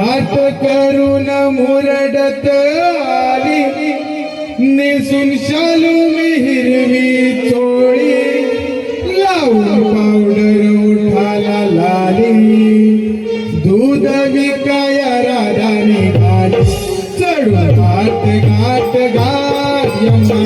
हात करून मुरडत आली. नेसून शालू मी हिरवी चोळी. लावून पावडर उठाला लाली. दूध विकाया राधाने गाली चढून घाट घाट घाट यमुना